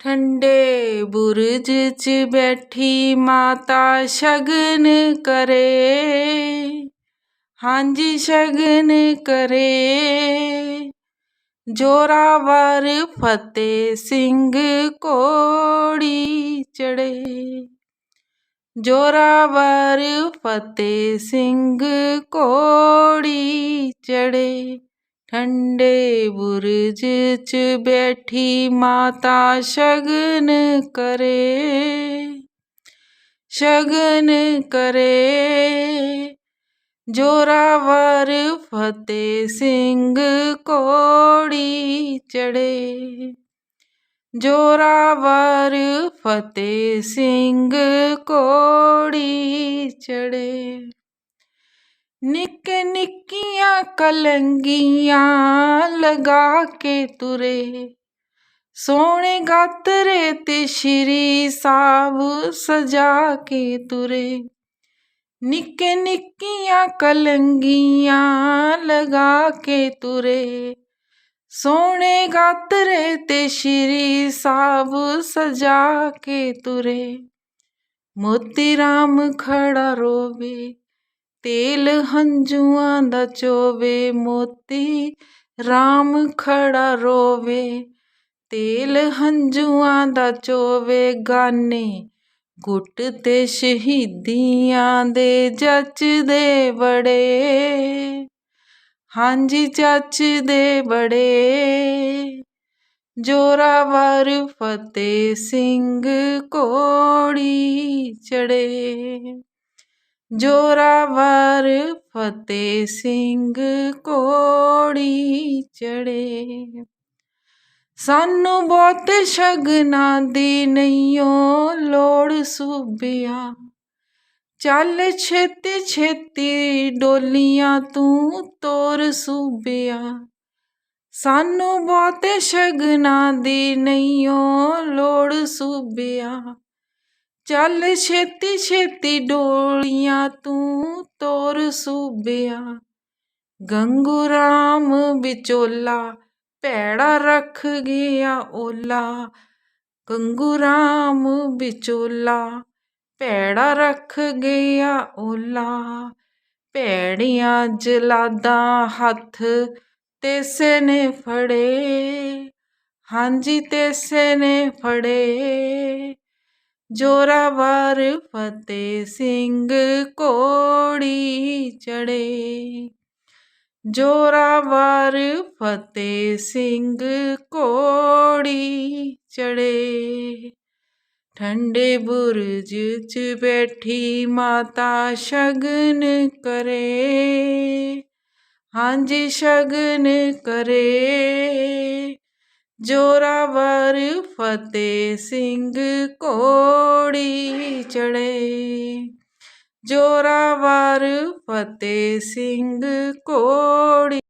ਠੰਡੇ ਬੁਰਜ 'ਚ ਬੈਠੀ ਮਾਤਾ ਸ਼ਗਨ ਕਰੇ। ਹਾਂਜੀ, ਸ਼ਗਨ ਕਰੇ। ਜੋਰਾਵਰ ਫਤਿਹ ਸਿੰਘ ਕੋੜੀ ਚੜੇ ਜੋਰਾਵਰ ਫਤਿਹ ਸਿੰਘ ਕੋੜੀ ਚੜੇ ਠੰਡੇ ਬੁਰਜ 'ਚ ਬੈਠੀ ਮਾਤਾ ਸ਼ਗਨ ਕਰੇ। ਸ਼ਗਨ ਕਰੇ। ਜੋਰਾਵਰ ਫਤਿਹ ਸਿੰਘ ਕੋੜੀ ਚੜੇ ਜੋਰਾਵਰ ਫਤਿਹ ਸਿੰਘ ਕੋੜੀ ਚੜੇ ਨਿੱਕ ਨਿੱਕੀਆਂ ਕਲੰਗੀਆਂ ਲਗਾ ਕੇ ਤੁਰੇ। ਸੋਹਣੇ ਗਾਤਰੇ ਤੇ ਸ਼੍ਰੀ ਸਾਬ ਸਜਾ ਕੇ ਤੁਰੇ। ਨਿੱਕੇ ਨਿੱਕੀਆਂ ਕਲੰਗੀਆਂ ਲਗਾ ਕੇ ਤੁਰੇ। ਸੋਹਣੇ ਗਾਤਰੇ ਤੇ ਸ਼੍ਰੀ ਸਾਬ ਸਜਾ ਕੇ ਤੁਰੇ। ਮੋਤੀ ਰਾਮ ਖੜਾ ਰੋਵੇ ਤੇਲ ਹੰਝੂਆਂ ਦਾ ਚੋਵੇ, ਮੋਤੀ ਰਾਮ ਖੜਾ ਰੋਵੇ। ਤੇਲ ਹੰਝੂਆਂ ਦਾ ਚੋਵੇ, ਗਾਨੇ ਗੁੱਟ ਤੇ ਸ਼ਹੀਦੀਆਂ ਦੇ ਜੱਚਦੇ ਬੜੇ ਹਾਂਜੀ ਜੱਚਦੇ ਬੜੇ ਜੋਰਾਵਰ ਫਤਿਹ ਸਿੰਘ ਕੋੜੀ ਚੜੇ ਜੋਰਾਵਰ ਫਤਿਹ ਸਿੰਘ ਕੋੜੀ ਚੜੇ ਸਾਨੂੰ ਬਹੁਤ ਸ਼ਗਨਾਂ ਦੀ ਨਹੀਂਓ ਲੋੜ ਸੂਬਿਆ। ਚੱਲ ਛੇਤੀ ਛੇਤੀ ਡੋਲੀਆਂ ਤੂੰ ਤੋਰ ਸੂਬਿਆ। ਸਾਨੂੰ ਬਹੁਤ ਸ਼ਗਨਾਂ ਦੀ ਨਹੀਂਓ ਲੋੜ ਸੂਬਿਆ। ਚੱਲ ਛੇਤੀ ਛੇਤੀ ਡੋਲੀਆਂ ਤੂੰ ਤੋਰ ਸੂਬਿਆ। ਗੰਗੂ ਰਾਮ ਵਿਚੋਲਾ, ਭੈੜਾ ਰੱਖ ਗਿਆ ਓਲਾ। ਗੰਗੂ ਰਾਮ ਵਿਚੋਲਾ, ਭੈੜਾ ਰੱਖ ਗਿਆ ਓਲਾ। ਭੈੜੀਆਂ ਜਲਾਦਾਂ ਹੱਥ ਤੇਸੇ ਨੇ ਫੜੇ। ਹਾਂਜੀ, ਤੇਸੇ ਨੇ ਫੜੇ। ਜੋਰਾਵਰ ਫਤਿਹ ਸਿੰਘ ਕੋੜੀ ਚੜੇ ਜੋਰਾਵਰ ਫਤਿਹ ਸਿੰਘ ਕੋੜੀ ਚੜੇ ਠੰਡੇ ਬੁਰਜ 'ਚ ਬੈਠੀ ਮਾਤਾ ਸ਼ਗਨ ਕਰੇ। ਹਾਂਜੀ, ਸ਼ਗਨ ਕਰੇ। ਜੋਰਾਵਰ ਫਤਿਹ ਸਿੰਘ ਕੋੜੀ ਚੜੇ ਜੋਰਾਵਰ ਫਤਿਹ ਸਿੰਘ ਕੋੜੀ